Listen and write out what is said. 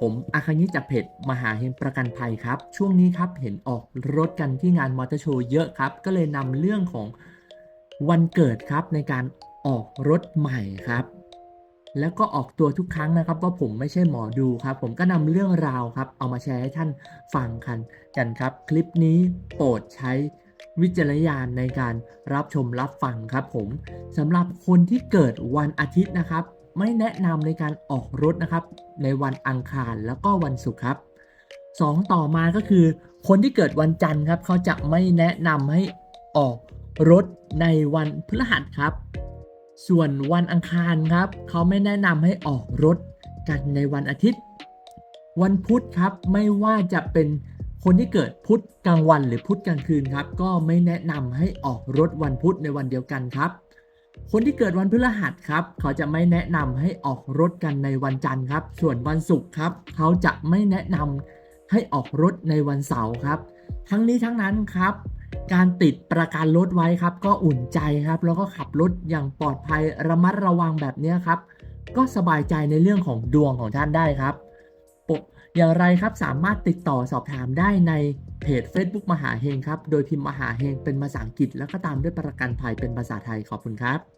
ผมอาคายิจากเพจมหาเฮงประกันภัยครับ ช่วงนี้ครับเห็นออกรถกันที่งานมอเตอร์โชว์เยอะครับ ก็เลยนำเรื่องของวันเกิดครับในการออกรถใหม่ครับ แล้วก็ออกตัวทุกครั้งนะครับ ว่าผมไม่ใช่หมอดูครับ ผมก็นำเรื่องราวครับ เอามาแชร์ให้ท่านฟังกันกันครับ คลิปนี้โปรดใช้วิจารณญาณในการรับชมรับฟังครับผมสำหรับคนที่เกิดวันอาทิตย์นะครับ ไม่แนะนำในการออกรถนะครับ ในวันอังคารแล้วก็วันศุกร์ครับสองต่อมาก็คือ คนที่เกิดวันจันทร์ครับเขาจะไม่แนะนำให้ออกรถในวันพฤหัสครับ ส่วนวันอังคารครับเขาไม่แนะนำให้ออกรถกันในวันอาทิตย์ วันพุธครับไม่ว่าจะเป็นคนที่เกิดพุธกลางวันหรือพุธกลางคืนครับ ก็ไม่แนะนำให้ออกรถวันพุธในวันเดียวกันครับ คนที่เกิดวันพฤหัสครับ เขาจะไม่แนะนำให้ออกรถกันในวันจันทร์ครับ ส่วนวันศุกร์ครับ เขาจะไม่แนะนำให้ออกรถในวันเสาร์ครับ ทั้งนี้ทั้งนั้นครับ การติดประกันรถไว้ครับ ก็อุ่นใจครับ แล้วก็ขับรถอย่างปลอดภัยระมัดระวังแบบนี้ครับ ก็สบายใจในเรื่องของดวงของท่านได้ครับ อย่างไรครับสามารถติดต่อสอบถามได้ในเพจ Facebook มหาเฮงครับ โดยพิมพ์มหาเฮงเป็นภาษาอังกฤษ แล้วก็ตามด้วยประกันภัยเป็นภาษาไทยขอบคุณครับ